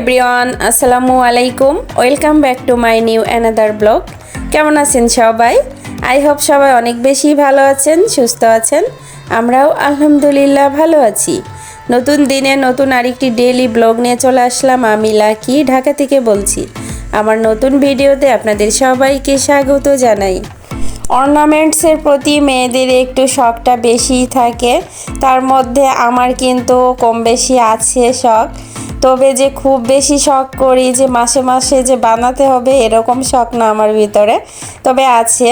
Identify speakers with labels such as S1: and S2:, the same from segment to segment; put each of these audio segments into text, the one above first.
S1: Everyone, আসসালামু আলাইকুম। Welcome back to my new another blog. কেমন আছেন সবাই? আই হোপ সবাই অনেক বেশি ভালো আছেন, সুস্থ আছেন। আমরাও আলহামদুলিল্লাহ ভালো আছি। নতুন দিনে নতুন আরেকটি ডেইলি ব্লগ নিয়ে চলে আসলাম, আমি লাকি, ঢাকা থেকে বলছি। আমার নতুন ভিডিওতে আপনাদের সবাইকে স্বাগত জানাই। অর্নামেন্টসের প্রতি মেয়েদের একটু শখটা বেশি থাকে, তার মধ্যে আমার কিন্তু কম বেশি আছে শখ। তবে যে খুব বেশি শখ করি যে মাসে মাসে যে বানাতে হবে এরকম শখ না আমার ভিতরে। তবে আছে।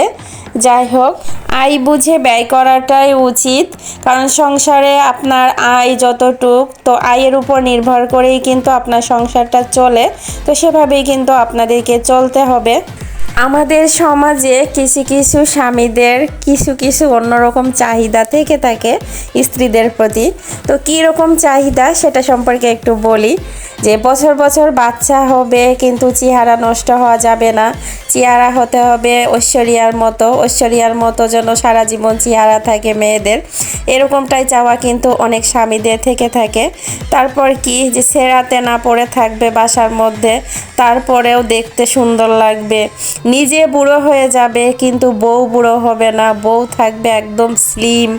S1: যাই হোক, আয় বুঝে ব্যয় করাটাই উচিত। কারণ সংসারে আপনার আয় যতটুক, তো আয়ের উপর নির্ভর করেই কিন্তু আপনার সংসারটা চলে। তো সেভাবেই কিন্তু আপনাদেরকে চলতে হবে। আমাদের সমাজে কিছু কিছু স্বামীদের কিছু কিছু অন্যরকম চাহিদা থেকে থাকে স্ত্রীদের প্রতি। তো কী রকম চাহিদা সেটা সম্পর্কে একটু বলি। যে বছর বছর বাচ্চা হবে কিন্তু চেহারা নষ্ট হওয়া যাবে না। চেহারা হতে হবে ঐশ্বরিয়ার মতো। ঐশ্বরিয়ার মতো যেন সারা জীবন চেহারা থাকে মেয়েদের। এরকমটাই চাওয়া কিন্তু অনেক স্বামীদের থেকে থাকে। তারপর কি? যে সেরাতে না পড়ে থাকবে বাসার মধ্যে। তারপরেও দেখতে সুন্দর লাগবে। নিজে বুড়ো হয়ে যাবে, কিন্তু বউ বুড়ো হবে না। বউ থাকবে একদম স্লিম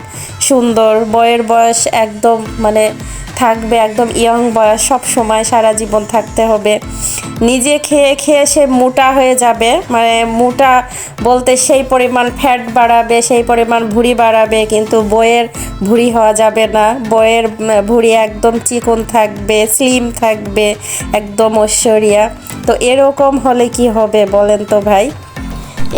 S1: সুন্দর। বয়ের বয়স একদম মানে থাকবে একদম ইয়ং বয়স। সব সময় সারা জীবন থাকতে হবে। নিজে খেয়ে খেয়ে সে মোটা হয়ে যাবে। মানে মোটা বলতে সেই পরিমাণ ফ্যাট বাড়াবে, সেই পরিমাণ ভুঁড়ি বাড়াবে, কিন্তু বইয়ের ভুঁড়ি হওয়া যাবে না। বইয়ের ভুঁড়ি একদম চিকন থাকবে স্লিম থাকবে, একদম ঐশ্বরিয়া। তো এরকম হলে কি হবে বলেন তো ভাই?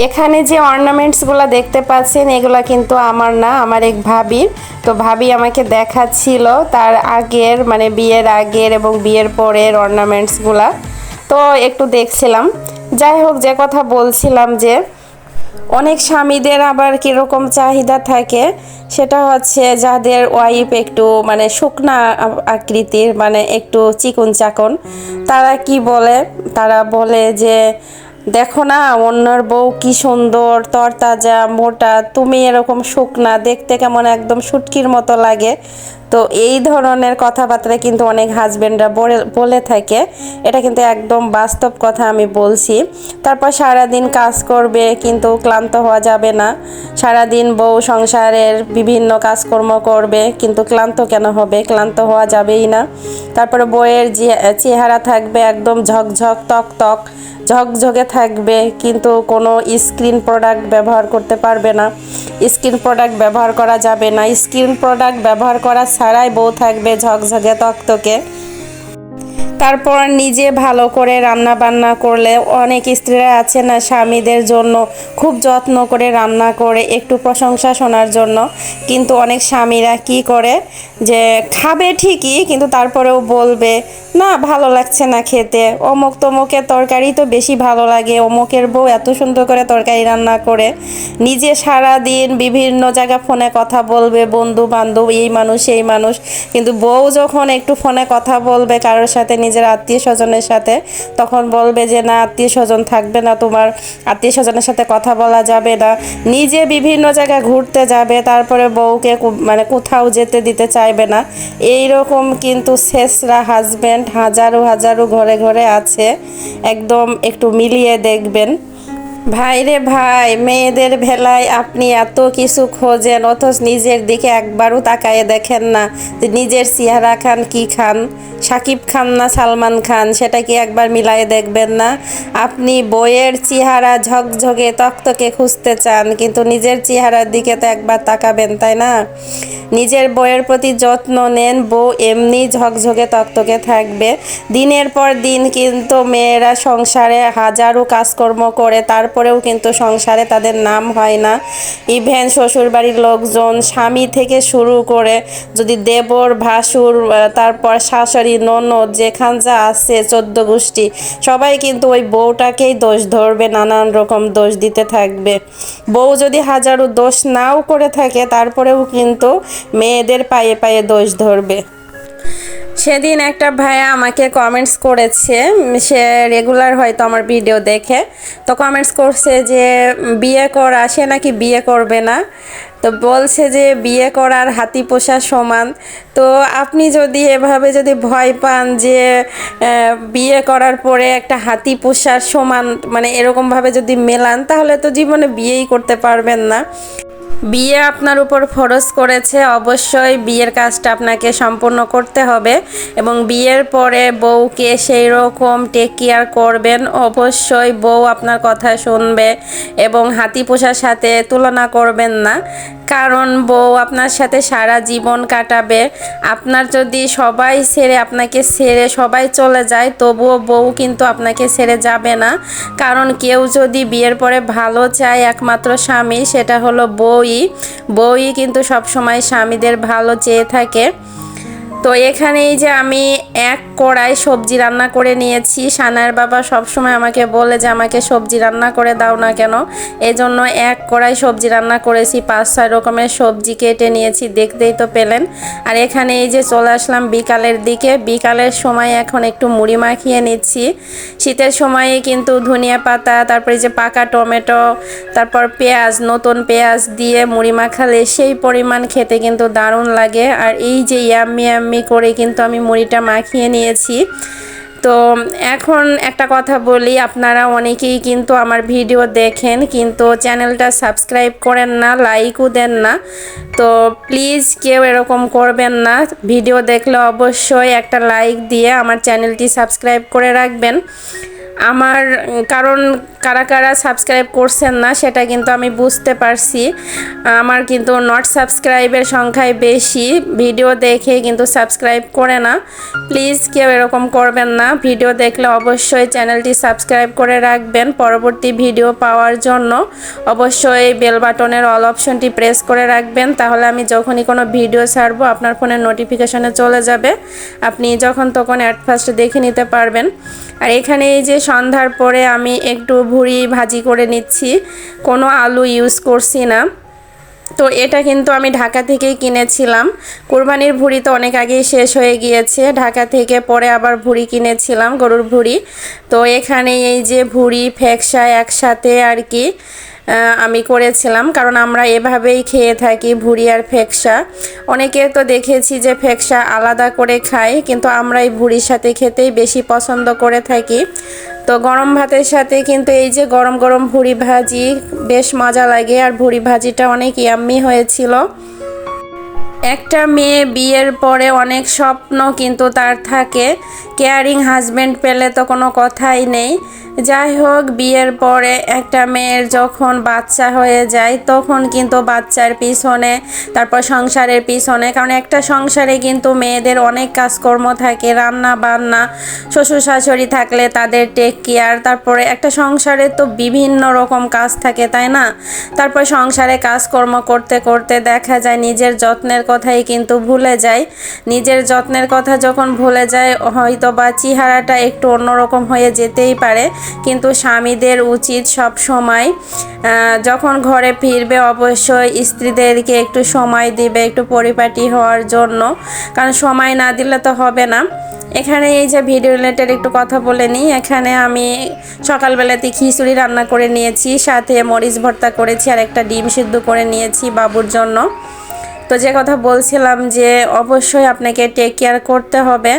S1: এখানে যে অর্নামেন্টসগুলো দেখতে পাচ্ছেন, এগুলো কিন্তু আমার না, আমার এক ভাবির তো ভাবি আমাকে দেখাচ্ছিল তার আগের মানে বিয়ের আগের এবং বিয়ের পরের অর্নামেন্টসগুলা তো একটু দেখছিলাম। যাই হোক, যে কথা বলছিলাম যে অনেক স্বামীদের আবার কীরকম চাহিদা থাকে, সেটা হচ্ছে যাদের ওয়াইফ একটু মানে শুকনা আকৃতির মানে একটু চিকন চাকন তারা কি বলে? তারা বলে যে, দেখো না, অন্যর বউ কি সুন্দর, তরতাজা, মোটা, তুমি এরকম শুকনা, দেখতে কেমন একদম শুটকির মতো লাগে। তো এই ধরনের কথাবার্তা কিন্তু অনেক হাজব্যান্ডরা বলে থাকে। এটা কিন্তু একদম বাস্তব কথা আমি বলছি। তারপর সারাদিন কাজ করবে কিন্তু ক্লান্ত হওয়া যাবে না। সারাদিন বউ সংসারের বিভিন্ন কাজকর্ম করবে কিন্তু ক্লান্ত কেন হবে? ক্লান্ত হওয়া যাবেই না। তারপরে বইয়ের চেহারা থাকবে একদম ঝকঝক তক তক ঝকঝকে থাকবে কিন্তু কোনো স্ক্রিন প্রোডাক্ট ব্যবহার করতে পারবে না। স্কিন প্রোডাক্ট ব্যবহার করা যাবে না। স্কিন প্রোডাক্ট ব্যবহার করা ছাড়াই বউ থাকবে ঝকঝকে তকতকে তারপর নিজে ভালো করে রান্না বান্না করলে অনেক স্ত্রীরা আছে না স্বামীদের জন্য, খুব যত্ন করে রান্না করে, একটু প্রশংসা শোনার জন্য। কিন্তু অনেক স্বামীরা কি করে যে খাবে ঠিকই, কিন্তু তারপরেও বলবে, না, ভালো লাগছে না খেতে। অমুক তমুকের তরকারি তো বেশি ভালো লাগে। অমুকের বউ এত সুন্দর করে তরকারি রান্না করে। নিজে সারা দিন বিভিন্ন জায়গা ফোনে কথা বলবে বন্ধু বান্ধব এই মানুষ এই মানুষ। কিন্তু বউ যখন একটু ফোনে কথা বলবে, কারোর সাথে নিজের আত্মীয় স্বজনের সাথে, তখন বলবে যে, না, আত্মীয় স্বজন থাকবে না তোমার, আত্মীয় স্বজনের সাথে কথা বলা যাবে না। নিজে বিভিন্ন জায়গায় ঘুরতে যাবে, তারপরে বউকে মানে কোথাও যেতে দিতে চাইবে না। এই রকম কিন্তু শেষরা হাজব্যান্ড হাজারো হাজারো ঘরে ঘরে আছে। একদম একটু মিলিয়ে দেখবেন। ভাই রে ভাই, মেয়েদের ভেলায় আপনি এত কিছু খোঁজেন, অথচ নিজের দিকে একবারও তাকায়ে দেখেন না। যে নিজের চেহারা খান কি খান? সাকিব খান না সালমান খান? সেটা কি একবার মিলায়ে দেখবেন না? আপনি বইয়ের চেহারা ঝকঝকে, তক্তকে খুঁজতে চান, কিন্তু নিজের চেহারার দিকে তো একবার তাকাবেন, তাই না? নিজের বইয়ের প্রতি যত্ন নেন, বউ এমনি ঝকঝকে, তক্তকে থাকবে। দিনের পর দিন কিন্তু মেয়েরা সংসারে হাজারো কাজকর্ম করে তারপরেও কিন্তু সংসারে তাদের নাম হয় না। ইভেন শ্বশুরবাড়ির লোকজন স্বামী থেকে শুরু করে যদি দেবর, ভাসুর তারপর শাশুড়ি, ননদ, যেখান যা আছে চোদ্দ গোষ্ঠী, সবাই কিন্তু ওই বউটাকেই দোষ ধরবে, নানান রকম দোষ দিতে থাকবে। বউ যদি হাজারো দোষ নাও করে থাকে, তারপরেও কিন্তু মেয়েদের পায়ে পায়ে দোষ ধরবে। সেদিন একটা ভাইয়া আমাকে কমেন্টস করেছে, সে রেগুলার হয়তো আমার ভিডিও দেখে। তো কমেন্টস করছে যে, বিয়ে করা সে নাকি বিয়ে করবে না? তো বলছে যে, বিয়ে করার হাতি পোষা সমান। তো আপনি যদি এভাবে যদি ভয় পান যে বিয়ে করার পরে একটা হাতি পোষার সমান মানে এরকমভাবে যদি মেলান, তাহলে তো জীবনে বিয়েই করতে পারবেন না। বিয়ে আপনার উপর ফরজ করেছে, অবশ্যই বিয়ের কাজটা আপনাকে সম্পূর্ণ করতে হবে এবং বিয়ের পরে বউকে সেই রকম টেক কেয়ার করবেন। অবশ্যই বউ আপনার কথা শুনবে এবং হাতি পোষার সাথে তুলনা করবেন না। কারণ বউ আপনার সাথে সারা জীবন কাটাবে। আপনার যদি সবাই ছেড়ে আপনাকে ছেড়ে সবাই চলে যায়, তবুও বউ কিন্তু আপনাকে ছেড়ে যাবে না। কারণ কেউ যদি বিয়ের পরে ভালো চায় একমাত্র স্বামী, সেটা হলো বউই বউই কিন্তু সবসময় স্বামীদের ভালো চেয়ে থাকে। তো এখানে এই যে আমি এক কড়াই সবজি রান্না করে নিয়েছি। সানার বাবা সবসময় আমাকে বলে যে, আমাকে সবজি রান্না করে দাও না কেন? এই জন্য এক কড়াই সবজি রান্না করেছি। পাঁচ, ছয় রকমের সবজি কেটে নিয়েছি, দেখতেই তো পেলেন। আর এখানে এই যে চলে আসলাম বিকালের দিকে। বিকালের সময় এখন একটু মুড়ি মাখিয়ে নিচ্ছি। শীতের সময়ে কিন্তু ধনিয়া পাতা, তারপরে যে পাকা টমেটো, তারপর পেঁয়াজ, নতুন পেঁয়াজ দিয়ে মুড়ি মাখালে সেই পরিমাণ খেতে কিন্তু দারুণ লাগে। আর এই যে ইয়াম্মি ইয়াম্মি করে কিন্তু আমি মুড়িটা মাখিয়ে নিয়েছি। তো এখন একটা কথা বলি, আপনারা অনেকেই কিন্তু আমার ভিডিও দেখেন, কিন্তু চ্যানেলটা সাবস্ক্রাইব করেন না, লাইকও দেন না। তো প্লিজ কেউ এরকম করবেন না। ভিডিও দেখলে অবশ্যই একটা লাইক দিয়ে আমার চ্যানেলটি সাবস্ক্রাইব করে রাখবেন। আমার, কারণ কারা কারা সাবস্ক্রাইব করছেন না, সেটা কিন্তু আমি বুঝতে পারছি। আমার কিন্তু নট সাবস্ক্রাইবের সংখ্যায় বেশি। ভিডিও দেখে কিন্তু সাবস্ক্রাইব করে না। প্লিজ কেউ এরকম করবেন না। ভিডিও দেখলে অবশ্যই চ্যানেলটি সাবস্ক্রাইব করে রাখবেন পরবর্তী ভিডিও পাওয়ার জন্য। অবশ্যই বেল বাটনের অল অপশনটি প্রেস করে রাখবেন। তাহলে আমি যখনই কোনো ভিডিও ছাড়বো, আপনার ফোনের নোটিফিকেশনে চলে যাবে। আপনি যখন তখন অ্যাট ফার্স্ট দেখে নিতে পারবেন। আর এখানে এই যে সন্ধ্যার পরে আমি একটু ভুড়ি ভাজি করে নিচ্ছি। কোনো আলু ইউজ করছি না। তো এটা কিন্তু আমি ঢাকা থেকেই কিনেছিলাম। কোরবানির ভুড়ি তো অনেক আগেই শেষ হয়ে গিয়েছে। ঢাকা থেকে পরে আবার ভুড়ি কিনেছিলাম, গরুর ভুড়ি। তো এখানে এই যে ভুড়ি ফেকসা একসাথে আর কি আমি করেছিলাম, কারণ আমরা এভাবেই খেয়ে থাকি ভুড়ি আর ফেকসা। অনেকে তো দেখেছি যে ফেকসা আলাদা করে খায়, কিন্তু আমরা এই ভুড়ির সাথে খেতেই বেশি পছন্দ করে থাকি। তো গরম ভাতের সাথে কিন্তু এই যে গরম গরম ভুড়ি ভাজি বেশ মজা লাগে, আর ভুড়ি ভাজিটা অনেক ইয়াম্মি হয়েছিল। একটা মেয়ে বিয়ের পরে অনেক স্বপ্ন কিন্তু তার থাকে কেয়ারিং হাজব্যান্ড পেলে তো কোনো কথাই নেই। যাই হোক, বিয়ের পরে একটা মেয়ের যখন বাচ্চা হয়ে যায়, তখন কিন্তু বাচ্চার পিছনে, তারপর সংসারের পিছনে, কারণ একটা সংসারে কিন্তু মেয়েদের অনেক কাজকর্ম থাকে রান্না বান্না শ্বশুর শাশুড়ি থাকলে তাদের টেক কেয়ার তারপরে একটা সংসারে তো বিভিন্ন রকম কাজ থাকে, তাই না? তারপর সংসারে কাজকর্ম করতে করতে দেখা যায় নিজের যত্নের কথাই কিন্তু ভুলে যায়। নিজের যত্নের কথা যখন ভুলে যায় হয়তো বা চেহারাটা একটু অন্যরকম হয়ে যেতেই পারে। কিন্তু স্বামীদের উচিত সব সময় যখন ঘরে ফিরবে অবশ্যই স্ত্রীদেরকে একটু সময় দিবে, একটু পরিপাটি হওয়ার জন্য। কারণ সময় না দিলে তো হবে না। এখানে এই যে ভিডিও রিলেটেড একটু কথা বলে নিই। এখানে আমি সকালবেলাতে খিচুড়ি রান্না করে নিয়েছি, সাথে মরিচ ভর্তা করেছি, আর একটা ডিম সিদ্ধ করে নিয়েছি বাবুর জন্য। তো যে কথা বলছিলাম যে অবশ্যই আপনাকে টেক কেয়ার করতে হবে।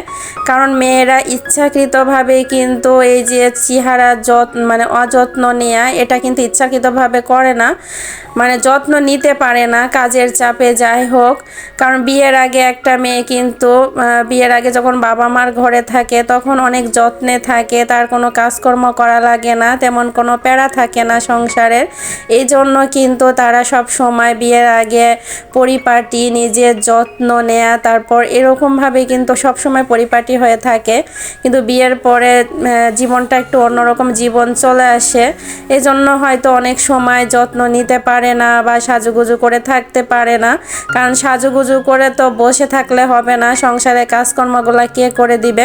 S1: কারণ মেয়েরা ইচ্ছাকৃতভাবে কিন্তু এই যে চেহারা যত্ন মানে অযত্ন নেওয়া এটা কিন্তু ইচ্ছাকৃতভাবে করে না। মানে যত্ন নিতে পারে না কাজের চাপে, যাই হোক। কারণ বিয়ের আগে একটা মেয়ে কিন্তু বিয়ের আগে যখন বাবা মার ঘরে থাকে, তখন অনেক যত্নে থাকে, তার কোনো কাজকর্ম করা লাগে না, তেমন কোনো প্যারা থাকে না সংসারের। এই জন্য কিন্তু তারা সব সময় বিয়ের আগে পরিপাটি নিজের যত্ন নেয়া, তারপর এরকমভাবে কিন্তু সব সময় পরিপাটি হয়ে থাকে। কিন্তু বিয়ের পরে জীবনটা একটু অন্যরকম জীবন চলে আসে। এই জন্য হয়তো অনেক সময় যত্ন নিতে পারে না বা সাজুগুজু করে থাকতে পারে না। কারণ সাজুগুজু করে তো বসে থাকলে হবে না, সংসারে কাজকর্মগুলো কে করে দিবে?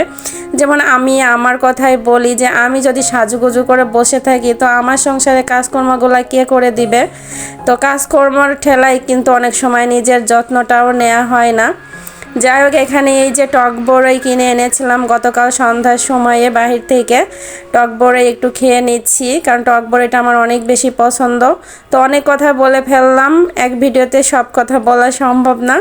S1: যেমন আমি আমার কথাই বলি যে, আমি যদি সাজুগুজু করে বসে থাকি, তো আমার সংসারে কাজকর্মগুলো কে করে দিবে? তো কাজকর্মর ঠেলায় কিন্তু অনেক সময় নিজের যত্নটাও নেওয়া হয় না। যাই হোক, এখানে এই যে টক বড়ই কিনে এনেছিলাম গতকাল সন্ধ্যার সময়ে বাহির থেকে। টক বড়ই একটু খেয়ে নিচ্ছি, কারণ টক বড়িটা আমার অনেক বেশি পছন্দ। তো অনেক কথা বলে ফেললাম, এক ভিডিওতে সব কথা বলা সম্ভব না।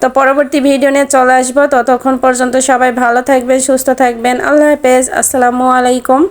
S1: তো পরবর্তী ভিডিও নিয়ে চলে আসব। ততক্ষণ পর্যন্ত সবাই ভালো থাকবেন, সুস্থ থাকবেন। আল্লাহ হাফেজ, আসসালামু আলাইকুম।